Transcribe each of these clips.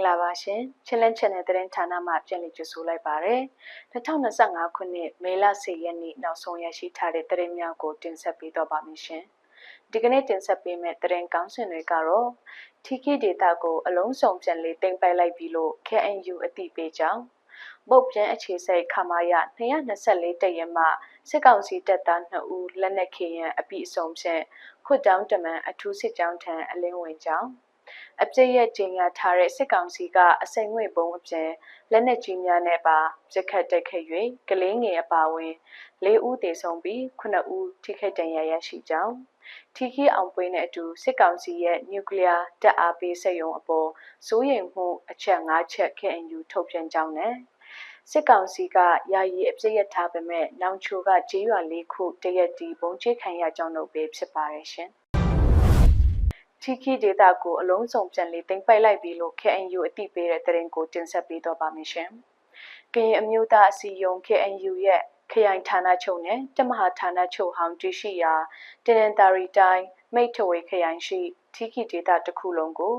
္ဂလာပါရှင်ချင်းလန်း channel သတင်းဌာနမှပြန်လည်ကြိုဆိုလိုက်ပါရစေ2025ခုနှစ်မေလ10ရက်နေ့နောက်ဆုံးရရှိထားတဲ့သတင်းများကိုတင်ဆက်ပေးတော့ပါမယ်ရှင်ဒီကနေ့တင်ဆက်ပေးမယ့်သတင်းကောင်းစင်တွေကတော့ TK data ကိုအလုံးစုံပြန်လည်တင်ပိုက်လိုက်ပြီလို့ KNU အသိပေးကြောင်းပုတ်ပြန်အခြေစိတ်ခမာရ224တရက်မှစစ်ကောင်စီတပ်သား2ဦးလက်နက်ခဲယံအပိအစုံဖြင့်ခွတ်တောင်းတမန်အထူးစစ်ကြောင်းထံအလင်းဝင်ကြောင်း အပြည့်ရဲ့ကျင်းရထားတဲ့စစ်ကောင်စီကအစိမ်ငွေပုံအပြင်လက်နက်ကြီးများနဲ့ပါပြစ်ခတ်တက်ခဲ့၍ကလေးငယ်အပါဝင်၄ဦးသေဆုံးပြီး9ဦးထိခိုက်ဒဏ်ရာရရှိကြောင်းထီခီအောင်ပွေးနဲ့အတူစစ်ကောင်စီရဲ့နျူကလ িয়ার တပ်အားပေးစက်ရုံအပေါ်စိုးရိမ်မှုအချက်၅ချက် KNU ထုတ်ပြန်ကြောင်းနဲ့စစ်ကောင်စီကယာယီအပြစ်ရထားပေမဲ့နောင်ချိုကကြေးရွာလေးခုတရက်တီပုံချိခံရကြောင်းတို့ပဲဖြစ်ပါတယ်ရှင် ထီခီဒေတာကိုအလုံးစုံပြန်လည်တင်ပိုက်လိုက်ပြီလို့ KNU အသိပေးတဲ့သတင်းကိုတင်ဆက်ပေးတော့ပါမယ်ရှင်။ကရင်အမျိုးသားအစည်းအရုံး KNU ရဲ့ခရိုင်ဌာနချုပ်နဲ့တမဟာဌာနချုပ်ဟောင်းတရှိရာတင်နန်တာရီတိုင်းမိတ်ထဝေခရိုင်ရှိထီခီဒေတာတစ်ခုလုံးကို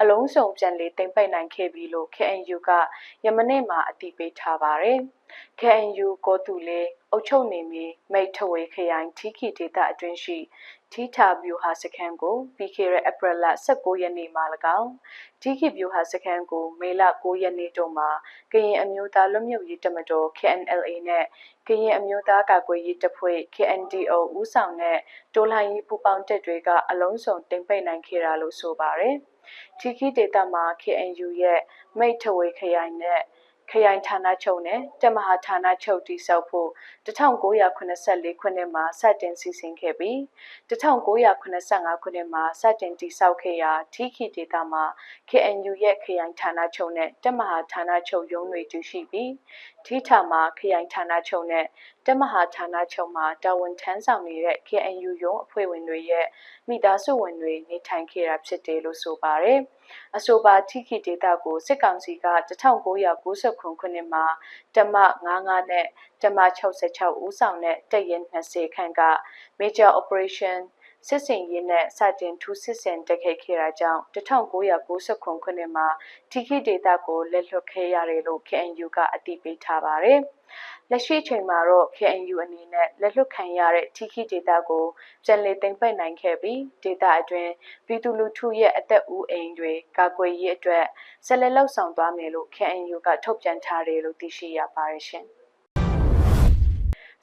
အလုံးစုံပြန်လည်တင်ပိုက်နိုင်ခဲ့ပြီလို့ KNU ကယမနေ့မှာအသိပေးထားပါတယ်။ KNU ကိုတူလေအုပ်ချုပ်နေမီမိတ်ထဝေခရိုင်ထီခီဒေတာအတွင်းရှိထီထာဗျူဟာစခန်းကိုပြီးခဲ့တဲ့ April လ19ရက်နေ့မှာ၎င်းထီခီဗျူဟာစခန်းကိုမေလ9ရက်နေ့တို့မှာကရင်အမျိုးသားလွတ်မြောက်ရေးတမတော် KNLA နဲ့ကရင်အမျိုးသားကာကွယ်ရေးတပ်ဖွဲ့ KNDO ဦးဆောင်တဲ့တိုးလိုင်းရေးပူးပေါင်းတပ်တွေကအလုံးစုံတင်ပိတ်နိုင်ခဲ့တာလို့ဆိုပါတယ်။ထီခီဒေတာမှာ KNU ရဲ့မိတ်ထဝေခရိုင်နဲ့ ခရိုင်ဌာနချုပ်နဲ့တမဟာဌာနချုပ်တည်ဆောက်ဖို့1984ခုနှစ်မှာစတင်စီစဉ်ခဲ့ပြီး1985ခုနှစ်မှာစတင်တည်ဆောက်ခဲ့ရာထီခီဒေတာမှာ KNU ရဲ့ခရိုင်ဌာနချုပ်နဲ့တမဟာဌာနချုပ်ရုံးတွေတည်ရှိပြီး ထီထာမှာခရိုင်ဌာနချုပ်နဲ့တမဟာဌာနချုပ်မှာတာဝန်ထမ်းဆောင်နေတဲ့ KNU ရုံးအဖွဲ့ဝင်တွေရဲ့မိသားစုဝင်တွေနေထိုင်ခဲ့တာဖြစ်တယ်လို့ဆိုပါတယ်။အဆိုပါထီခီဒေတာကိုစစ်ကောင်စီက1990ခုနှစ်မှာတမ99နဲ့တမ66ဦးဆောင်တဲ့တပ်ရင်း20ခန့်က Major Operation စစ်စင်ရေးနဲ့စတင်ထူးစစ်ဆင်တက်ခဲ့ခဲ့တာကြောင့်1990ခုနှစ်မှာထိခိဒေတာကိုလက်လွတ်ခဲ့ရတယ်လို့ KNU ကအတည်ပြုထားပါတယ်။လက်ရှိချိန်မှာတော့ KNU အနေနဲ့လက်လွတ်ခံရတဲ့ထိခိဒေတာကိုပြန်လည်သိမ်းပိုက်နိုင်ခဲ့ပြီးဒေတာအတွင်းပြည်သူလူထုရဲ့အသက်အိုးအိမ်တွေကာကွယ်ရေးအတွက်ဆက်လက်လှုပ်ဆောင်သွားမယ်လို့ KNU ကထုတ်ပြန်ထားတယ်လို့သိရှိရပါတယ်ရှင်။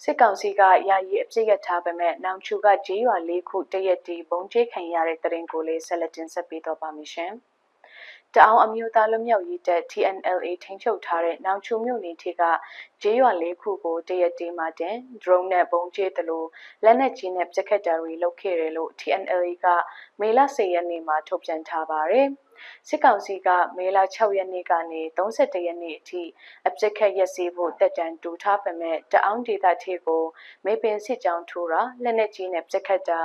စစ်ကောင်စီကယာယီအပြစ်ရထားပေမဲ့နောင်ချူကဂျေးရွာလေးခုတရက်တီဘုံကျဲခံရတဲ့တရင်ကိုလေးဆက်လက်တင်ဆက်ပေးတော့ပါမယ်ရှင်။ တအောင်အမျိုးသားလွတ်မြောက်ရေးတပ် TNLA ထိန်းချုပ်ထားတဲ့နောင်ချူမြို့နယ်ထိကဂျေးရွာလေးခုကိုတရက်တီမှတင် drone နဲ့ဘုံကျဲတယ်လို့လက်နက်ကြီးနဲ့ပစ်ခတ်တာတွေလုပ်ခဲ့တယ်လို့ TNLA ကမေလ10ရက်နေ့မှာထုတ်ပြန်ထားပါတယ်။စစ်ကောင်စီကမေလ6ရက်နေ့ကနေ31ရက်နေ့အထိအပြစ်ခတ်ရက်စီဖို့တက်တန်တူထားပေမဲ့တအောင်းဒေသထေကိုမေပင်စစ်ကြောင်းထိုးတာလက်နက်ကြီးနဲ့ပြစ်ခတ်တာ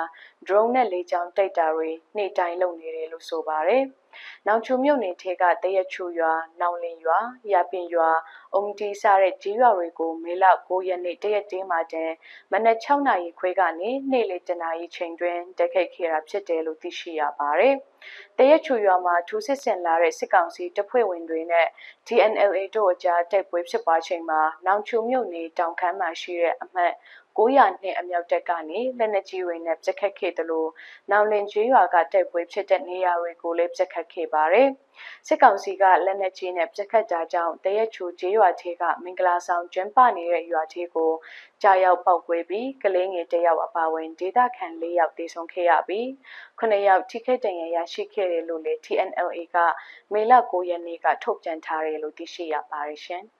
drone နဲ့လေကြောင်းတိုက်တာတွေနေ့တိုင်းလုပ်နေတယ်လို့ဆိုပါတယ်။ နောင်ချုံမြို့နယ်ထဲကတရက်ချူရွာ၊နောင်လင်ရွာ၊ရပင်ရွာ၊အုံတီစတဲ့ကြီးရွာတွေကိုမေလ9ရက်နေ့တရက်တင်းမှာတင်မနက်6နာရီခွဲကနေနေ့လယ်10နာရီချိန်တွင်တက်ခိတ်ခဲ့တာဖြစ်တယ်လို့သိရှိရပါတယ်။တရက်ချူရွာမှာထူးစစ်ဆင်လာတဲ့စစ်ကောင်စီတပ်ဖွဲ့ဝင်တွေနဲ့ DNLA တို့အကြားတိုက်ပွဲဖြစ်ပွားချိန်မှာနောင်ချုံမြို့နယ်တောင်ခမ်းမှာရှိတဲ့အမှတ် 900နှစ်အမြောက်တပ်ကနေလက်နက်ကြီးတွေနဲ့ပြစ်ခတ်ခဲ့တယ်လို့နောင်လင်ကျွေးရွာကတိုက်ပွဲဖြစ်တဲ့နေရာတွေကိုလည်းပြစ်ခတ်ခဲ့ပါတယ်။စစ်ကောင်စီကလက်နက်ကြီးနဲ့ပြစ်ခတ်ကြကြောင်းတရက်ချူကျွေးရွာထဲကမင်္ဂလာဆောင်ကျွန်းပနေတဲ့ရွာထဲကိုကြားရောက်ပောက်ကွဲပြီးကလေးငယ်တယောက်အပါဝင်ဒေသခံ၄ယောက်တေဆုံးခဲ့ရပြီး9ယောက်ထိခိုက်ဒဏ်ရာရရှိခဲ့တယ်လို့လည်း TNLA ကမေလ9ရက်နေ့ကထုတ်ပြန်ထားတယ်လို့သိရှိရပါတယ်ရှင်။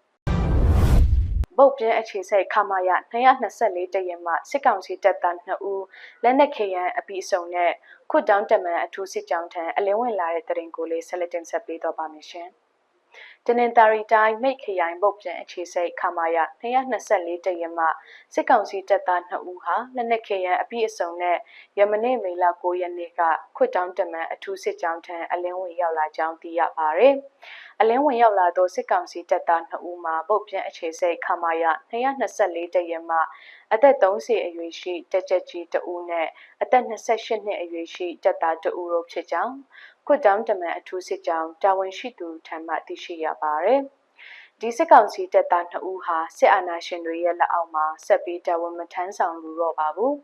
ဗုတ်ပြင်းအခြေစိုက်ခမာရ224တရင်မှစစ်ကောင်စီတပ်သား2ဦးလက်နက်ခဲယမ်းအပိစုံနဲ့ခွတ်တောင်းတမန်အထူးစစ်ကြောင်းထံအလင်းဝင်လာတဲ့တရင်ကိုလေးဆက်လက်တင်ဆက်ပေးတော့ပါမယ်ရှင်။ တနင်္သာရီတိုင်းမိတ်ခရိုင်ပုတ်ပြန်အခြေစိတ်ခမာရ224တရင်မှစစ်ကောင်စီတပ်သား2ဦးဟာလက်နက်ခဲယမ်းအပြည့်အစုံနဲ့ယမနေ့မေလ9ရက်နေ့ကခွတ်တောင်းတမန်အထူးစစ်ကြောင်းထံအလင်းဝင်ရောက်လာကြောင်းသိရပါဗျ။အအလင်းဝင်ရောက်လာသောစစ်ကောင်စီတပ်သား2ဦးမှာပုတ်ပြင်းအခြေစိတ်ခမာရ224တရက်မှအသက်30အရွယ်ရှိတက်ကြကြီး2ဦးနဲ့အသက်28နှစ်အရွယ်ရှိတပ်သား2ဦးတို့ဖြစ်ကြောင်း ခွတ်တောင်းတမန်အထူးစစ်ကြောင်းတာဝန်ရှိသူထံမှသိရှိရပါသည်။ဒီစစ်ကောင်စီတပ်သား2ဦးဟာစစ်အာဏာရှင်တွေရဲ့လက်အောက်မှာဆက်ပြီးတာဝန်မထမ်းဆောင်လို့တော့ပါဘူး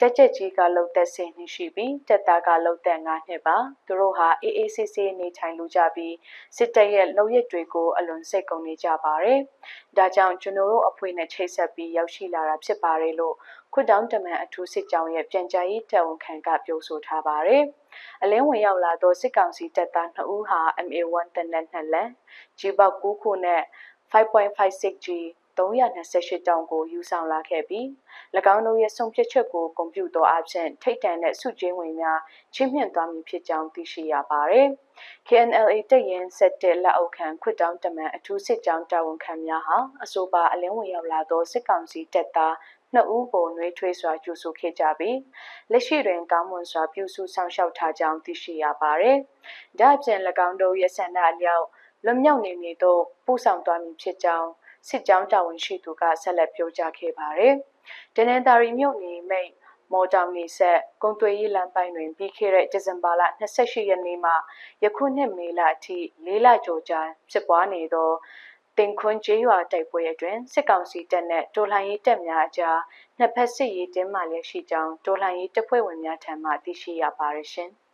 တက်ချက်ကြီးကလုံသက်ဆင်နှစ်ရှိပြီးတက်သားကလုံသက်9နှစ်ပါသူတို့ဟာအေးအေးဆေးဆေးနေထိုင်လူကြပြီးစစ်တပ်ရဲ့လုံရစ်တွေကိုအလွန်စိတ်ကုန်နေကြပါတယ်ဒါကြောင့်ကျွန်တော်တို့အဖွဲ့နဲ့ချိတ်ဆက်ပြီးရောက်ရှိလာတာဖြစ်ပါတယ်လို့ ခွတ်တောင်းတမန်အထူးစစ်ကြောင်းရဲ့ပြန်ကြားရေးတာဝန်ခံကပြောဆိုထားပါတယ်။အလင်းဝင်ရောက်လာသောစစ်ကောင်စီတပ်သား2ဦးဟာ MA1 တနက်နှစ်လက်ဂျီဘောက်9ခုနဲ့ 5.56G 328တောင်ကိုယူဆောင်လာခဲ့ပြီး၎င်းတို့ရဲ့ဆုံးဖြတ်ချက်ကိုကွန်ပျူတာအဖြစ်ထိတ်တန့်တဲ့စုချင်းဝင်များချင်းမြင့်သွားမည်ဖြစ်ကြောင်းသိရှိရပါတယ်။ KNLA တပ်ရင်းဆက်တဲ့လက်အောက်ခံခွတ်တောင်းတမန်အထူးစစ်ကြောင်းတာဝန်ခံများဟာအဆိုပါအလင်းဝင်ရောက်လာသောစစ်ကောင်စီတပ်သား နှစ်ဦးကိုနှွေးထွေးစွာကျူဆူခဲ့ကြပြီးလက်ရှိတွင်ကောင်းမွန်စွာပြုစုဆောင်ရှောက်ထားကြောင်းသိရှိရပါတယ်။ဒါ့အပြင်၎င်းတို့ရဲ့ဆန္ဒအလျောက်လွတ်မြောက်နေမည်သို့ပို့ဆောင်သွားမည်ဖြစ်ကြောင်းစစ်ကြောင်းတာဝန်ရှိသူကဆက်လက်ပြောကြားခဲ့ပါတယ်။တနင်္သာရီမြို့နယ်မိတ်မော်တောင်နေဆက်ကုံသွေးရေးလမ်းပိုင်းတွင်ပြီးခဲ့တဲ့ဒီဇင်ဘာလ28ရက်နေ့မှယခုနှစ်မေလအထိ၄လကျော်ကြာဖြစ်ပွားနေသော တင်ခွန်းကျေးရွာတိုက်ပွဲအတွင်းစစ်ကောင်စီတပ်နဲ့တော်လှန်ရေးတပ်များအကြားနှစ်ဖက်စစ်ရေးတင်းမာလျက်ရှိကြောင်းတော်လှန်ရေးတပ်ဖွဲ့ဝင်များထံမှသိရှိရပါရရှင်။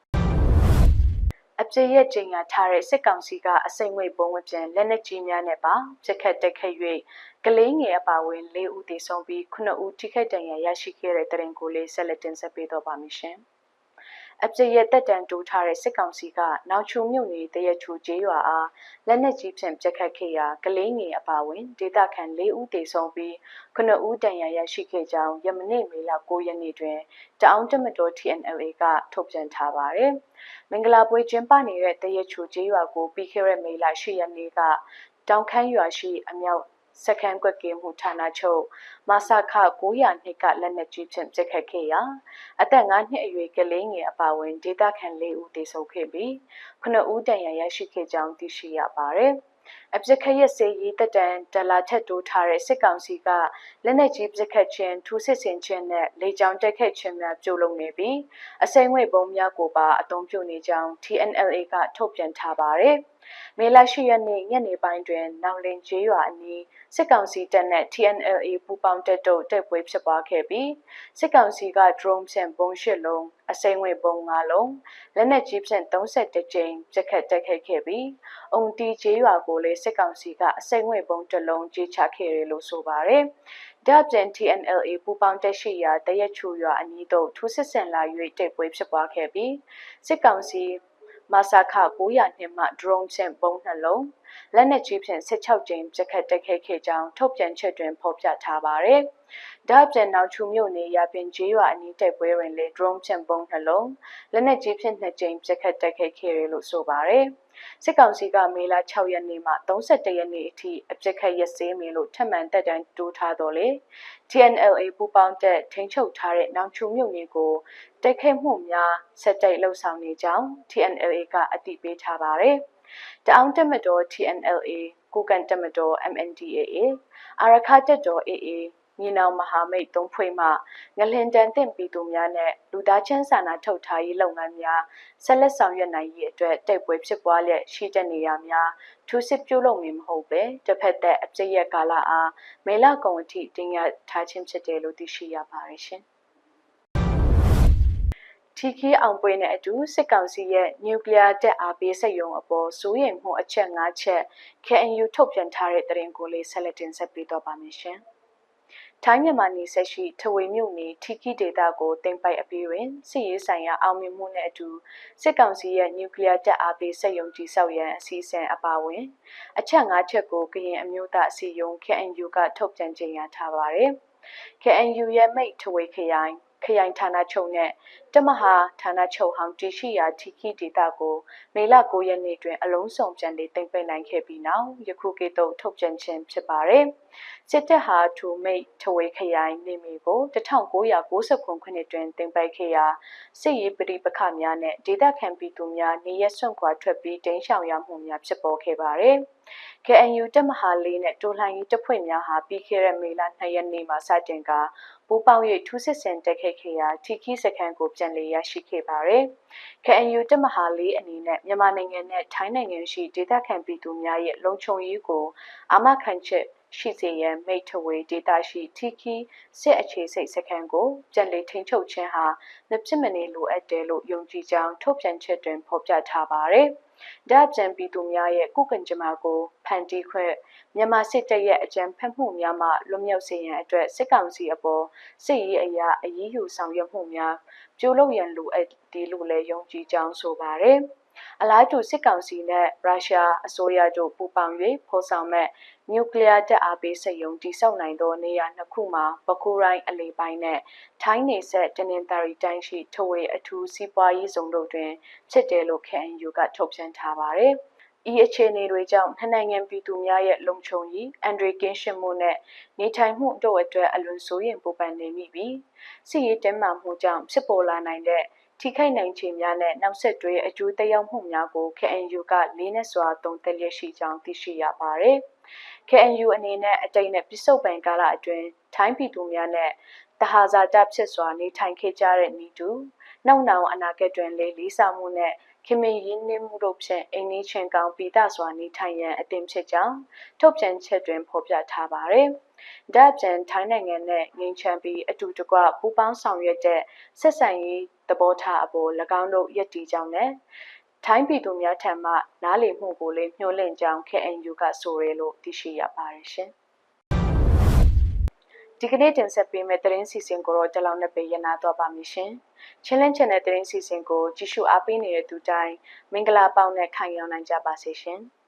အပြည့်ရဲ့ကျင်ညာထားတဲ့စစ်ကောင်စီကအစိမ့်ငွေပုံဝပြန်လက်နက်ကြီးများနဲ့ပါပြစ်ခတ်တက်ခတ်၍ကလေးငယ်အပါအဝင်၄ဦးသေဆုံးပြီး9ဦးထိခိုက်ဒဏ်ရာရရှိခဲ့တဲ့တရင်ကိုလေးဆက်လက်တင်ဆက်ပေးတော့ပါမရှင်။ အပြည့်ရဲ့တက်တန်တိုးထားတဲ့စစ်ကောင်စီကနောက်ချုံမြို့နယ်တရချူကျေးရွာအားလက်နက်ကြီးဖြင့်ပြက်ခတ်ခဲ့ရာကလေးငယ်အပါအဝင်ဒေသခံ၄ဦးသေဆုံးပြီး9ဦးဒဏ်ရာရရှိခဲ့ကြောင်းယမနေ့မေလ9ရက်နေ့တွင်တအောင်းတမတော် TNLA ကထုတ်ပြန်ထားပါတယ်။မင်္ဂလာပွဲကျင်းပနေတဲ့တရချူကျေးရွာကိုပြီးခဲ့တဲ့မေလ10ရက်နေ့ကတောင်ခမ်းရွာရှိအမြောက် စခန်းကွက်ကင်းမှုဌာနချုပ်မဆခ900နှစ်ကလက်နက်ကြီးဖြင့်ပစ်ခတ်ခဲ့ရာအသက်9နှစ်အရွယ်ကလေးငယ်အပါအဝင်ဒေသခံ၄ဦးသေဆုံးခဲ့ပြီး9ဦးဒဏ်ရာရရှိခဲ့ကြောင်းသိရှိရပါတယ်။အပြစ်ခရက်စေရေးတက်တန်ဒလာထက်တိုးထားတဲ့စစ်ကောင်စီကလက်နက်ကြီးပြစ်ခတ်ခြင်းထူးစစ်ဆင်ခြင်းနဲ့လေကြောင်းတက်ခတ်ခြင်းများပြုလုပ်နေပြီးအစိမ်းငွေပုံများကိုပါအသုံးပြုနေကြောင်း TNLA ကထုတ်ပြန်ထားပါတယ်။ မေလရှိရက်နေ့ညနေပိုင်းတွင် နောင်လင်ကျေးရွာအနီးစစ်ကောင်စီတပ်နဲ့ TNLA ပူးပေါင်းတပ်တို့တိုက်ပွဲဖြစ်ပွားခဲ့ပြီးစစ်ကောင်စီက drone ဖြင့်ပုံရှစ်လုံးအစိမ်းငွေပုံ၅လုံးလက်နက်ကြီးဖြင့်32ကြိမ်ပြက်ခတ်တိုက်ခိုက်ခဲ့ပြီးအုံတီကျေးရွာကိုလည်းစစ်ကောင်စီကအစိမ်းငွေပုံတစ်လုံးကြေးချခဲ့တယ်လို့ဆိုပါတယ်။ဒါ့ပြင် TNLA ပူပေါင်းတက်ရှိရာတရက်ချူရွာအနီးသို့ထူးစစ်ဆင်လာ၍တိုက်ပွဲဖြစ်ပွားခဲ့ပြီးစစ်ကောင်စီ မဆာခ900နှစ်မှ drone ဖြင့်ပုံနှလုံးလက်နက်ကြီးဖြင့်16ကြိမ်ပြက်ခတ်တိုက်ခိုက်ခဲ့ကြောင်းထုတ်ပြန်ချက်တွင်ဖော်ပြထားပါတယ်။ဒါ့အပြင်နောက်ချူမြို့နယ်ရပင်ကျေးရွာအနီးတိုက်ပွဲတွင်လည်း drone ဖြင့်ပုံနှလုံးလက်နက်ကြီးဖြင့်2ကြိမ်ပြက်ခတ်တိုက်ခိုက်ခဲ့တယ်လို့ဆိုပါတယ်။ စစ်ကောင်စီကမေလ6ရက်နေ့မှ31ရက်နေ့အထိအပြစ်ခတ်ရစေးမည်လို့ထပ်မံတက်တန်းတိုးထားတော်လေ TNLA ပူပေါင်းတက်ထိန်းချုပ်ထားတဲ့နောက်ချူမြို့နယ်ကိုတိုက်ခိုက်မှုများဆက်တိုက်လှုပ်ဆောင်နေကြောင်း TNLA ကအတည်ပြုထားပါတယ်။တအောင်တက်မတော် TNLA ကိုကန်တက်မတော် MNDAA အာရခတက်တော် AA မြေနောင်မဟာမိတ်သုံးဖွဲ့မှငလင်တန်တင့်ပြည်သူများနဲ့လူသားချင်းစာနာထုတ်ထားရေးလုပ်ငန်းများဆက်လက်ဆောင်ရွက်နိုင်ရေးအတွက်တိုက်ပွဲဖြစ်ပွားလျက်ရှိတဲ့နေရာများထူးစစ်ပြုလုပ်မည်မဟုတ်ပဲတစ်ဖက်သက်အပြည့်ရကာလအားမေလကုန်အထိတင်ရထားခြင်းဖြစ်တယ်လို့သိရှိရပါတယ်ရှင်။ထီခီအောင်ပွဲနဲ့အတူစစ်ကောင်စီရဲ့နျူကလ িয়ার တပ်အားပေးစက်ရုံအပေါ်စိုးရိမ်မှုအချက်၅ချက် KNU ထုတ်ပြန်ထားတဲ့သတင်းကိုလေးဆက်လက်တင်ဆက်ပေးတော့ပါမယ်ရှင်။ ထိုင်းမြန်မာနေဆက်ရှိထဝေမြို့နယ်ထီခီဒေတာကိုတင်ပိုက်အပြီးတွင်စစ်ရေးဆိုင်ရာအောင်မြင်မှုနဲ့အတူစစ်ကောင်စီရဲ့နျူကလ িয়ার တပ်အားပေးစက်ရုံကြီးဆောက်ရန်အစီအစဉ်အပါအဝင်အချက်၅ချက်ကိုကရင်အမျိုးသားအစည်းအရုံး KNU ကထုတ်ပြန်ကြေညာထားပါတယ်။ KNU ရဲ့မိတ်ထဝေခရိုင် ခရိုင်ဌာနချုပ်နဲ့တမဟာဌာနချုပ်ဟောင်းတရှိရာထီခိဒေတာကိုမေလ9ရက်နေ့တွင်အလုံးစုံပြန်လည်တင်ပိတ်နိုင်ခဲ့ပြီးနောက်ယခုကေတုထုတ်ပြန်ခြင်းဖြစ်ပါတယ်။စစ်တပ်ဟာထူမိတ်ထဝေခရိုင်နေမီကို1990ခုနှစ်တွင်တင်ပိတ်ခဲ့ရာစစ်ရေးပဋိပက္ခများနဲ့ဒေသခံပြည်သူများနေရက်စွန့်ခွာထွက်ပြီးတိမ်းရှောင်ရမှုများဖြစ်ပေါ်ခဲ့ပါတယ်။ KNU တပ်မဟာလေးနဲ့တိုလှန်ရေးတပ်ဖွဲ့များဟာပြီးခဲ့တဲ့မေလ2ရက်နေ့မှာစတင်က ပူးပေါင်း၍ထူးစစ်ဆင်တက်ခဲ့ခဲ့ရာထီခီစခန်းကိုပြန်လည်ရရှိခဲ့ပါတယ်။ KNU တပ်မဟာလေးအနေနဲ့မြန်မာနိုင်ငံနဲ့ထိုင်းနိုင်ငံရှိဒေသခံပြည်သူများရဲ့လုံခြုံရေးကိုအာမခံချက်ရှိစေရန်မိတ်ထဝေဒေတာရှိထီခီစစ်အခြေစိတ်စခန်းကိုပြန်လည်ထိန်းချုပ်ခြင်းဟာမဖြစ်မနေလိုအပ်တယ်လို့ယုံကြည်ကြောင်းထုတ်ပြန်ချက်တွင်ဖော်ပြထားပါတယ်။ ဒါ့အပြင်ပြည်သူများရဲ့ကုကင်ကြမ္မာကိုဖန်တီးခွင့်မြန်မာစစ်တပ်ရဲ့အကြမ်းဖက်မှုများမှလွတ်မြောက်စေရန်အတွက်စစ်ကောင်စီအပေါ်စစ်ရေးအရာအရေးယူဆောင်ရွက်မှုများပြုလုပ်ရန်လိုအပ်တယ်လို့လည်းယုံကြည်ကြောင်းဆိုပါတယ်။ အလားတူစစ်ကောင်စီနဲ့ရုရှားအစိုးရတို့ပူးပေါင်း၍ဖော်ဆောင်မဲ့နျူကလ িয়ার တပ်အားပေးစက်ရုံတည်ဆောက်နိုင်သောနေရာနှစ်ခုမှာပကူရိုင်းအလေပိုင်းနဲ့ထိုင်းနေဆက်တနင်္သာရီတိုင်းရှိထဝေအထူးစီးပွားရေးဇုံတို့တွင်ဖြစ်တယ်လို့ KNU ကထုတ်ပြန်ထားပါတယ်။ဤအခြေအနေတွေကြောင့်နှစ်နိုင်ငံပြည်သူများရဲ့လုံခြုံရေးအန်ဒရီကင်းရှင်းမှုနဲ့နေထိုင်မှုတို့အတွက်အလွန်စိုးရိမ်ပူပန်နေမိပြီးစစ်ရေးတင်းမာမှုကြောင့်ဖြစ်ပေါ်လာနိုင်တဲ့ ထိခိုက်နိုင်ခြေများနဲ့နောက်ဆက်တွဲအကျိုးသက်ရောက်မှုများကို KNU ကလေးနက်စွာသုံးသပ်လျက်ရှိကြောင်းသိရှိရပါတယ်။ KNU အနေနဲ့အတိတ်နဲ့ပြစ္ဆုတ်ပံကာလအတွင်းထိုင်းပြည်သူများနဲ့တဟာဇာတဖြစ်စွာနေထိုင်ခဲ့ကြတဲ့ဤသူနောက်နောင်အနာဂတ်တွင်လေးလေးစားမှုနဲ့ခင်မင်ရင်းနှီးမှုတို့ဖြင့်အိမ်နီးချင်းကောင်းပြည်သားစွာနေထိုင်ရန်အသင့်ဖြစ်ကြောင်းထုတ်ပြန်ချက်တွင်ဖော်ပြထားပါတယ်။ ဒါ့အပြင်ထိုင်းနိုင်ငံနဲ့ငင်းချမ်းပြီးအတူတကွပူးပေါင်းဆောင်ရွက်တဲ့ဆက်ဆံရေးသဘောထားအပေါ်၎င်းတို့ယက်တီကြောင်းနဲ့ထိုင်းပြည်သူများထံမှနားလည်မှုကိုလည်းညှို့လင့်ကြောင်း KNU ကဆိုရဲလို့သိရှိရပါတယ်ရှင်။ဒီကနေ့တင်ဆက်ပေးမယ့်သတင်းစီစဉ်ကိုတော့ဒီလောက်နဲ့ပဲရနာတော့ပါမရှင်။ချင်းလင်းချင်တဲ့သတင်းစီစဉ်ကိုကြည့်ရှုအားပေးနေတဲ့သူတိုင်းမင်္ဂလာပေါင်းနဲ့ခံယူနိုင်ကြပါစေရှင်။